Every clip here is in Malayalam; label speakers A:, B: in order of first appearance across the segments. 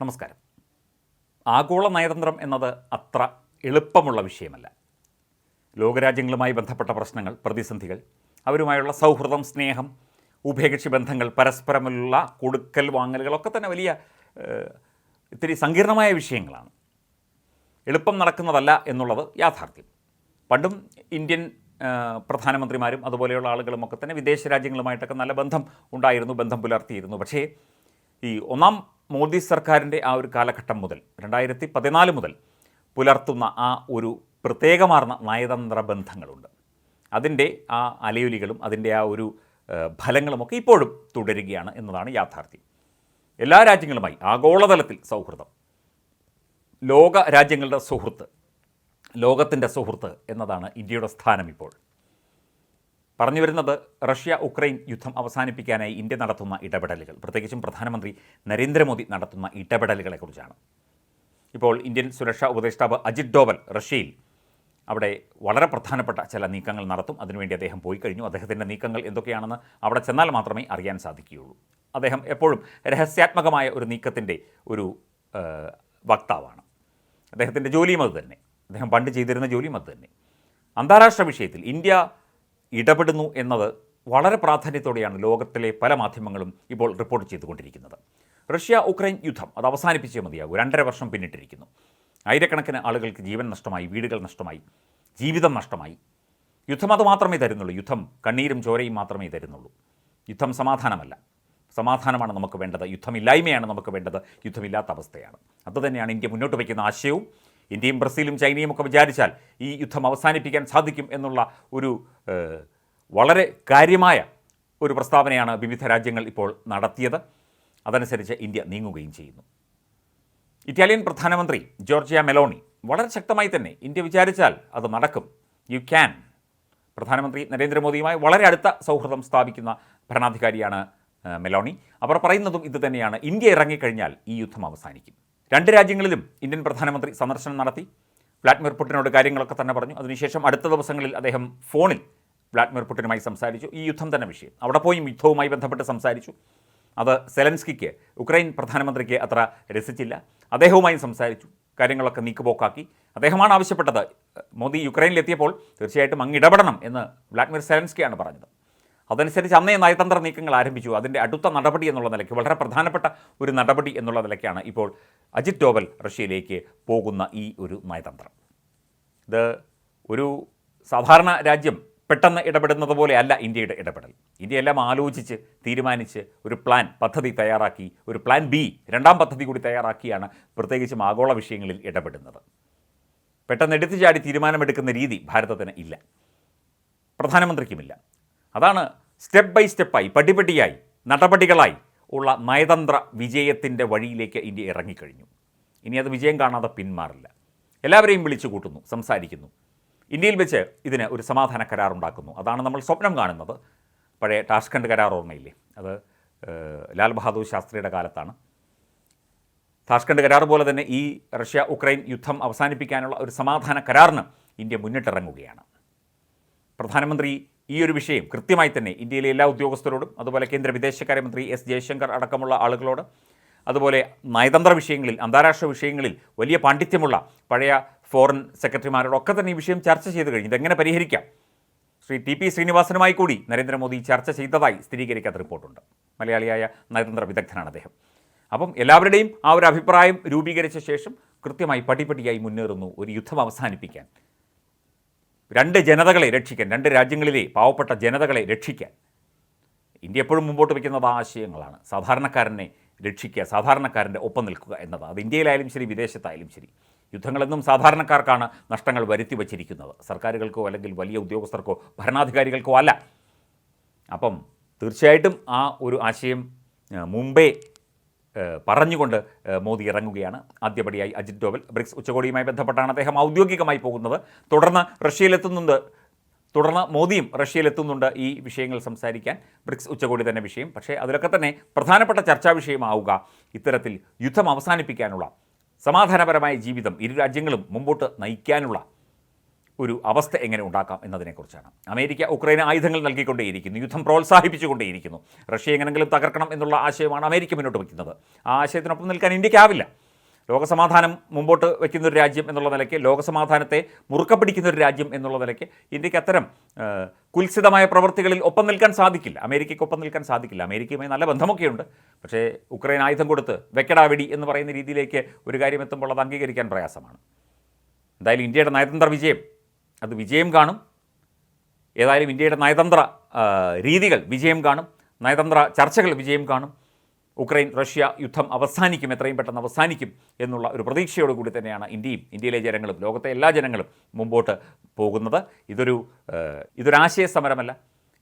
A: നമസ്കാരം. ആഗോള നയതന്ത്രം എന്നത് അത്ര എളുപ്പമുള്ള വിഷയമല്ല. ലോകരാജ്യങ്ങളുമായി ബന്ധപ്പെട്ട പ്രശ്നങ്ങൾ പ്രതിസന്ധികൾ അവരുമായുള്ള സൗഹൃദം സ്നേഹം ഉഭയകക്ഷി ബന്ധങ്ങൾ പരസ്പരമുള്ള കൊടുക്കൽ വാങ്ങലുകളൊക്കെ തന്നെ വലിയ ഇത്തിരി സങ്കീർണമായ വിഷയങ്ങളാണ്. എളുപ്പം നടക്കുന്നതല്ല എന്നുള്ളത് യാഥാർത്ഥ്യം. പണ്ടും ഇന്ത്യൻ പ്രധാനമന്ത്രിമാരും അതുപോലെയുള്ള ആളുകളുമൊക്കെ തന്നെ വിദേശ രാജ്യങ്ങളുമായിട്ടൊക്കെ നല്ല ബന്ധം ഉണ്ടായിരുന്നു ബന്ധം പുലർത്തിയിരുന്നു. പക്ഷേ ഈ ഒന്നാം മോദി സർക്കാരിന്റെ ആ ഒരു കാലഘട്ടം മുതൽ രണ്ടായിരത്തി പതിനാല് മുതൽ പുലർത്തുന്ന ആ ഒരു പ്രത്യേകമാർന്ന നയതന്ത്ര ബന്ധങ്ങളുണ്ട്. അതിന്റെ ആ അലയൊലികളും അതിന്റെ ആ ഒരു ഫലങ്ങളുമൊക്കെ ഇപ്പോഴും തുടരുകയാണ് എന്നതാണ് യാഥാർത്ഥ്യം. എല്ലാ രാജ്യങ്ങളുമായി ആഗോളതലത്തിൽ സൗഹൃദം. ലോക രാജ്യങ്ങളുടെ സുഹൃത്ത് ലോകത്തിന്റെ സുഹൃത്ത് എന്നതാണ് ഇന്ത്യയുടെ സ്ഥാനം ഇപ്പോൾ. പറഞ്ഞു വരുന്നത് റഷ്യ ഉക്രൈൻ യുദ്ധം അവസാനിപ്പിക്കാനായി ഇന്ത്യ നടത്തുന്ന ഇടപെടലുകൾ. പ്രത്യേകിച്ചും പ്രധാനമന്ത്രി നരേന്ദ്രമോദി നടത്തുന്ന ഇടപെടലുകളെക്കുറിച്ചാണ് ഇപ്പോൾ ഇന്ത്യൻ സുരക്ഷാ ഉപദേഷ്ടാവ് അജിത് ഡോവൽ റഷ്യയിൽ അവിടെ വളരെ പ്രധാനപ്പെട്ട ചില നീക്കങ്ങൾ നടത്തും. അതിനുവേണ്ടി അദ്ദേഹം പോയി കഴിഞ്ഞു. അദ്ദേഹത്തിന്റെ നീക്കങ്ങൾ എന്തൊക്കെയാണെന്ന് അവിടെ ചെന്നാൽ മാത്രമേ അറിയാൻ സാധിക്കുകയുള്ളൂ. അദ്ദേഹം എപ്പോഴും രഹസ്യാത്മകമായ ഒരു നീക്കത്തിന്റെ ഒരു വക്താവാണ്. അദ്ദേഹത്തിന്റെ ജോലിയും അത് തന്നെ അദ്ദേഹം പണ്ട് ചെയ്തിരുന്ന ജോലിയും അത് തന്നെ അന്താരാഷ്ട്ര വിഷയത്തിൽ ഇന്ത്യ ഇടപെടുന്നു എന്നത് വളരെ പ്രാധാന്യത്തോടെയാണ് ലോകത്തിലെ പല മാധ്യമങ്ങളും ഇപ്പോൾ റിപ്പോർട്ട് ചെയ്തുകൊണ്ടിരിക്കുന്നത്. റഷ്യ ഉക്രൈൻ യുദ്ധം അത് അവസാനിപ്പിച്ചേ മതിയാകൂ. രണ്ടര വർഷം പിന്നിട്ടിരിക്കുന്നു. ആയിരക്കണക്കിന് ആളുകൾക്ക് ജീവൻ നഷ്ടമായി വീടുകൾ നഷ്ടമായി ജീവിതം നഷ്ടമായി. യുദ്ധം അത് മാത്രമേ തരുന്നുള്ളൂ. യുദ്ധം കണ്ണീരും ചോരയും മാത്രമേ തരുന്നുള്ളൂ. യുദ്ധം സമാധാനമല്ല. സമാധാനമാണ് നമുക്ക് വേണ്ടത്. യുദ്ധമില്ലായ്മയാണ് നമുക്ക് വേണ്ടത്. യുദ്ധമില്ലാത്ത അവസ്ഥയാണ്. അതുതന്നെയാണ് ഇന്ത്യ മുന്നോട്ട് വയ്ക്കുന്ന ആശയവും. ഇന്ത്യയും ബ്രസീലും ചൈനയും ഒക്കെ വിചാരിച്ചാൽ ഈ യുദ്ധം അവസാനിപ്പിക്കാൻ സാധിക്കും എന്നുള്ള ഒരു വളരെ കാര്യമായ ഒരു പ്രസ്താവനയാണ് വിവിധ രാജ്യങ്ങൾ ഇപ്പോൾ നടത്തിയത്. അതനുസരിച്ച് ഇന്ത്യ നീങ്ങുകയും ചെയ്യുന്നു. ഇറ്റാലിയൻ പ്രധാനമന്ത്രി ജോർജിയ മെലോണി വളരെ ശക്തമായി തന്നെ ഇന്ത്യ വിചാരിച്ചാൽ അത് നടക്കും. യു ക്യാൻ പ്രധാനമന്ത്രി നരേന്ദ്രമോദിയുമായി വളരെ അടുത്ത സൗഹൃദം സ്ഥാപിക്കുന്ന ഭരണാധികാരിയാണ് മെലോണി. അവർ പറയുന്നതും ഇതുതന്നെയാണ് ഇന്ത്യ ഇറങ്ങിക്കഴിഞ്ഞാൽ ഈ യുദ്ധം അവസാനിക്കും. രണ്ട് രാജ്യങ്ങളിലും ഇന്ത്യൻ പ്രധാനമന്ത്രി സന്ദർശനം നടത്തി. വ്ളാഡിമിർ പുടിനോട് കാര്യങ്ങളൊക്കെ തന്നെ പറഞ്ഞു. അതിനുശേഷം അടുത്ത ദിവസങ്ങളിൽ അദ്ദേഹം ഫോണിൽ വ്ളാഡിമിർ പുടിനുമായി സംസാരിച്ചു. ഈ യുദ്ധം തന്നെ വിഷയം. അവിടെ പോയി യുദ്ധവുമായി ബന്ധപ്പെട്ട് സംസാരിച്ചു. അത് സെലൻസ്കിക്ക് ഉക്രൈൻ പ്രധാനമന്ത്രിക്ക് അത്ര രസിച്ചില്ല. അദ്ദേഹവുമായും സംസാരിച്ചു. കാര്യങ്ങളൊക്കെ നീക്കുപോക്കാക്കി. അദ്ദേഹമാണ് ആവശ്യപ്പെട്ടത്. മോദി യുക്രൈനിലെത്തിയപ്പോൾ തീർച്ചയായിട്ടും അങ്ങ് ഇടപെടണം എന്ന് വ്ളാഡിമിർ സെലൻസ്കിയാണ് പറഞ്ഞത്. അതനുസരിച്ച് അന്നേ നയതന്ത്ര നീക്കങ്ങൾ ആരംഭിച്ചു. അതിന്റെ അടുത്ത നടപടി എന്നുള്ള നിലയ്ക്ക് വളരെ പ്രധാനപ്പെട്ട ഒരു നടപടി എന്നുള്ള നിലയ്ക്കാണ് ഇപ്പോൾ അജിത് ഡോവൽ റഷ്യയിലേക്ക് പോകുന്ന ഈ ഒരു നയതന്ത്രം. ഇത് ഒരു സാധാരണ രാജ്യം പെട്ടെന്ന് ഇടപെടുന്നത് പോലെ അല്ല ഇന്ത്യയുടെ ഇടപെടൽ. ഇന്ത്യ എല്ലാം ആലോചിച്ച് തീരുമാനിച്ച് ഒരു പ്ലാൻ പദ്ധതി തയ്യാറാക്കി ഒരു പ്ലാൻ ബി രണ്ടാം പദ്ധതി കൂടി തയ്യാറാക്കിയാണ് പ്രത്യേകിച്ചും ആഗോള വിഷയങ്ങളിൽ ഇടപെടുന്നത്. പെട്ടെന്ന് എടുത്തു ചാടി തീരുമാനമെടുക്കുന്ന രീതി ഭാരതത്തിന് ഇല്ല. പ്രധാനമന്ത്രിക്കുമില്ല. അതാണ് സ്റ്റെപ്പ് ബൈ സ്റ്റെപ്പായി പടിപടിയായി നടപടികളായി ഉള്ള നയതന്ത്ര വിജയത്തിന്റെ വഴിയിലേക്ക് ഇന്ത്യ ഇറങ്ങിക്കഴിഞ്ഞു. ഇനി അത് വിജയം കാണാതെ പിന്മാറില്ല. എല്ലാവരെയും വിളിച്ചു കൂട്ടുന്നു സംസാരിക്കുന്നു. ഇന്ത്യയിൽ വെച്ച് ഇതിന് ഒരു സമാധാന കരാർ ഉണ്ടാക്കുന്നു അതാണ് നമ്മൾ സ്വപ്നം കാണുന്നത്. പഴയ ടാഷ്കണ്ട് കരാർ ഓർമ്മയില്ലേ? അത് ലാൽ ബഹാദൂർ ശാസ്ത്രിയുടെ കാലത്താണ്. താഷ്കണ്ട് കരാർ പോലെ തന്നെ ഈ റഷ്യ ഉക്രൈൻ യുദ്ധം അവസാനിപ്പിക്കാനുള്ള ഒരു സമാധാന കരാറിന് ഇന്ത്യ മുന്നിട്ടിറങ്ങുകയാണ്. പ്രധാനമന്ത്രി ഈ ഒരു വിഷയം കൃത്യമായി തന്നെ ഇന്ത്യയിലെ എല്ലാ ഉദ്യോഗസ്ഥരോടും അതുപോലെ കേന്ദ്ര വിദേശകാര്യമന്ത്രി എസ് ജയശങ്കർ അടക്കമുള്ള ആളുകളോട് അതുപോലെ നയതന്ത്ര വിഷയങ്ങളിൽ അന്താരാഷ്ട്ര വിഷയങ്ങളിൽ വലിയ പാണ്ഡിത്യമുള്ള പഴയ ഫോറിൻ സെക്രട്ടറിമാരോടൊക്കെ തന്നെ ഈ വിഷയം ചർച്ച ചെയ്ത് കഴിഞ്ഞു. ഇതെങ്ങനെ പരിഹരിക്കാം? ശ്രീ ടി പി ശ്രീനിവാസനുമായി കൂടി നരേന്ദ്രമോദി ചർച്ച ചെയ്തതായി സ്ഥിരീകരിക്കാത്ത റിപ്പോർട്ടുണ്ട്. മലയാളിയായ നയതന്ത്ര വിദഗ്ധനാണ് അദ്ദേഹം. അപ്പം എല്ലാവരുടെയും ആ ഒരു അഭിപ്രായം രൂപീകരിച്ച ശേഷം കൃത്യമായി പടിപടിയായി മുന്നേറുന്നു ഒരു യുദ്ധം അവസാനിപ്പിക്കാൻ. രണ്ട് ജനതകളെ രക്ഷിക്കാൻ രണ്ട് രാജ്യങ്ങളിലെ പാവപ്പെട്ട ജനതകളെ രക്ഷിക്കാൻ. ഇന്ത്യ എപ്പോഴും മുമ്പോട്ട് വയ്ക്കുന്നത് ആശയങ്ങളാണ്. സാധാരണക്കാരനെ രക്ഷിക്കുക സാധാരണക്കാരന്റെ ഒപ്പം നിൽക്കുക എന്നത് അത് ഇന്ത്യയിലായാലും ശരി വിദേശത്തായാലും ശരി. യുദ്ധങ്ങളെന്നും സാധാരണക്കാർക്കാണ് നഷ്ടങ്ങൾ വരുത്തി വച്ചിരിക്കുന്നത്. സർക്കാരുകൾക്കോ അല്ലെങ്കിൽ വലിയ ഉദ്യോഗസ്ഥർക്കോ ഭരണാധികാരികൾക്കോ അല്ല. അപ്പം തീർച്ചയായിട്ടും ആ ഒരു ആശയം മുമ്പേ പറഞ്ഞുകൊണ്ട് മോദി ഇറങ്ങുകയാണ്. ആദ്യപടിയായി അജിത് ഡോവൽ. ബ്രിക്സ് ഉച്ചകോടിയുമായി ബന്ധപ്പെട്ടാണ് അദ്ദേഹം ഔദ്യോഗികമായി പോകുന്നത്. തുടർന്ന് റഷ്യയിലെത്തുന്നുണ്ട് തുടർന്ന് മോദിയും റഷ്യയിലെത്തുന്നുണ്ട് ഈ വിഷയങ്ങൾ സംസാരിക്കാൻ. ബ്രിക്സ് ഉച്ചകോടി തന്നെ വിഷയം. പക്ഷേ അതിലൊക്കെ തന്നെ പ്രധാനപ്പെട്ട ചർച്ചാ വിഷയമാവുക ഇത്തരത്തിൽ യുദ്ധം അവസാനിപ്പിക്കാനുള്ള സമാധാനപരമായ ജീവിതം ഇരു രാജ്യങ്ങളും മുമ്പോട്ട് നയിക്കാനുള്ള ഒരു അവസ്ഥ എങ്ങനെ ഉണ്ടാക്കാം എന്നതിനെക്കുറിച്ചാണ്. അമേരിക്ക ഉക്രൈന് ആയുധങ്ങൾ നൽകിക്കൊണ്ടേയിരിക്കുന്നു യുദ്ധം പ്രോത്സാഹിപ്പിച്ചുകൊണ്ടേയിരിക്കുന്നു. റഷ്യ എങ്ങനെങ്കിലും തകർക്കണം എന്നുള്ള ആശയമാണ് അമേരിക്ക മുന്നോട്ട് വയ്ക്കുന്നത്. ആ ആശയത്തിനൊപ്പം നിൽക്കാൻ ഇന്ത്യക്കാവില്ല. ലോകസമാധാനം മുമ്പോട്ട് വയ്ക്കുന്ന ഒരു രാജ്യം എന്നുള്ള നിലയ്ക്ക് ലോകസമാധാനത്തെ മുറുക്ക പിടിക്കുന്ന ഒരു രാജ്യം എന്നുള്ള നിലയ്ക്ക് ഇന്ത്യയ്ക്ക് അത്തരം കുൽസിതമായ പ്രവൃത്തികളിൽ ഒപ്പം നിൽക്കാൻ സാധിക്കില്ല. അമേരിക്കയ്ക്ക് ഒപ്പം നിൽക്കാൻ സാധിക്കില്ല. അമേരിക്കയുമായി നല്ല ബന്ധമൊക്കെയുണ്ട്. പക്ഷേ ഉക്രൈൻ ആയുധം കൊടുത്ത് വെക്കടാ വെടി എന്ന് പറയുന്ന രീതിയിലേക്ക് ഒരു കാര്യം എത്തുമ്പോൾ അത് അംഗീകരിക്കാൻ പ്രയാസമാണ്. എന്തായാലും ഇന്ത്യയുടെ നയതന്ത്ര വിജയം അത് വിജയം കാണും. ഏതായാലും ഇന്ത്യയുടെ നയതന്ത്ര രീതികൾ വിജയം കാണും. നയതന്ത്ര ചർച്ചകൾ വിജയം കാണും. ഉക്രൈൻ റഷ്യ യുദ്ധം അവസാനിക്കും എത്രയും പെട്ടെന്ന് അവസാനിക്കും എന്നുള്ള ഒരു പ്രതീക്ഷയോടുകൂടി തന്നെയാണ് ഇന്ത്യയും ഇന്ത്യയിലെ ജനങ്ങളും ലോകത്തെ എല്ലാ ജനങ്ങളും മുമ്പോട്ട് പോകുന്നത്. ഇതൊരു ഇതൊരാശയ സമരമല്ല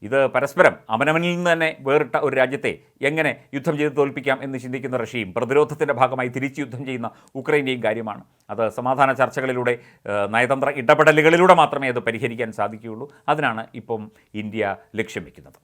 A: ഇത് പരസ്പരം അവനവനിൽ നിന്ന് തന്നെ വേറിട്ട ഒരു രാജ്യത്തെ എങ്ങനെ യുദ്ധം ചെയ്ത് തോൽപ്പിക്കാം എന്ന് ചിന്തിക്കുന്ന റഷ്യയും പ്രതിരോധത്തിന്റെ ഭാഗമായി തിരിച്ച് യുദ്ധം ചെയ്യുന്ന ഉക്രൈന്റെയും കാര്യമാണ്. അത് സമാധാന ചർച്ചകളിലൂടെ നയതന്ത്ര ഇടപെടലുകളിലൂടെ മാത്രമേ അത് പരിഹരിക്കാൻ സാധിക്കുകയുള്ളൂ. അതിനാണ് ഇപ്പം ഇന്ത്യ ലക്ഷ്യം വയ്ക്കുന്നത്